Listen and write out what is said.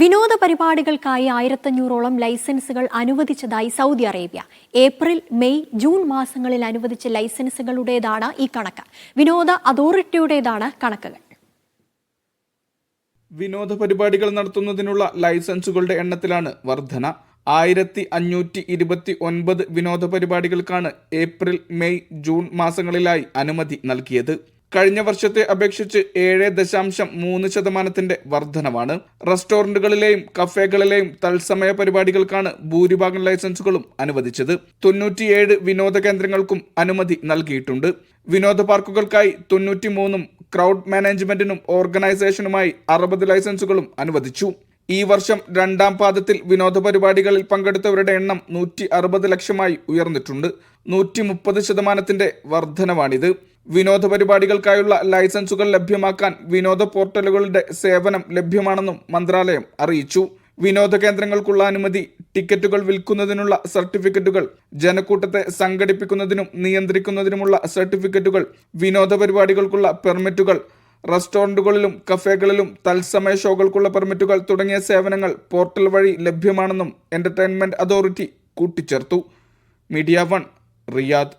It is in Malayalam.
വിനോദ പരിപാടികൾക്കായി ആയിരത്തഞ്ഞൂറോളം ലൈസൻസുകൾ അനുവദിച്ചതായി Saudi Arabia. April May June മാസങ്ങളിൽ അനുവദിച്ച ലൈസൻസുകളുടേതാണ് ഈ കണക്ക്. വിനോദ അതോറിറ്റിയുടേതാണ് കണക്കുകൾ. വിനോദ പരിപാടികൾ നടത്തുന്നതിനുള്ള ലൈസൻസുകളുടെ എണ്ണത്തിലാണ് വർധന. ആയിരത്തി അഞ്ഞൂറ്റി ഇരുപത്തി ഒൻപത് വിനോദ പരിപാടികൾക്കാണ് ഏപ്രിൽ മെയ് ജൂൺ മാസങ്ങളിലായി അനുമതി നൽകിയത്. കഴിഞ്ഞ വർഷത്തെ അപേക്ഷിച്ച് ഏഴ് ദശാംശം മൂന്ന് ശതമാനത്തിന്റെ വർധനവാണ്. റെസ്റ്റോറന്റുകളിലെയും കഫേകളിലെയും തത്സമയ പരിപാടികൾക്കാണ് ഭൂരിഭാഗം ലൈസൻസുകളും അനുവദിച്ചത്. തൊണ്ണൂറ്റിയേഴ് വിനോദ കേന്ദ്രങ്ങൾക്കും അനുമതി നൽകിയിട്ടുണ്ട്. വിനോദ പാർക്കുകൾക്കായി തൊണ്ണൂറ്റിമൂന്നും ക്രൗഡ് മാനേജ്മെന്റിനും ഓർഗനൈസേഷനുമായി അറുപത് ലൈസൻസുകളും അനുവദിച്ചു. ഈ വർഷം രണ്ടാം പാദത്തിൽ വിനോദ പരിപാടികളിൽ പങ്കെടുത്തവരുടെ എണ്ണം നൂറ്റി അറുപത് ലക്ഷമായി ഉയർന്നിട്ടുണ്ട്. നൂറ്റി മുപ്പത് ശതമാനത്തിന്റെ വർധനവാണിത്. വിനോദ പരിപാടികൾക്കായുള്ള ലൈസൻസുകൾ ലഭ്യമാക്കാൻ വിനോദ പോർട്ടലുകളുടെ സേവനം ലഭ്യമാണെന്നും മന്ത്രാലയം അറിയിച്ചു. വിനോദ കേന്ദ്രങ്ങൾക്കുള്ള അനുമതി ടിക്കറ്റുകൾ വിൽക്കുന്നതിനുള്ള സർട്ടിഫിക്കറ്റുകൾ ജനക്കൂട്ടത്തെ സംഘടിപ്പിക്കുന്നതിനും നിയന്ത്രിക്കുന്നതിനുമുള്ള സർട്ടിഫിക്കറ്റുകൾ വിനോദ പരിപാടികൾക്കുള്ള പെർമിറ്റുകൾ റെസ്റ്റോറന്റുകളിലും കഫേകളിലും തത്സമയ ഷോകൾക്കുള്ള പെർമിറ്റുകൾ തുടങ്ങിയ സേവനങ്ങൾ പോർട്ടൽ വഴി ലഭ്യമാണെന്നും എന്റർടൈൻമെന്റ് അതോറിറ്റി കൂട്ടിച്ചേർത്തു. Media one Riyadh.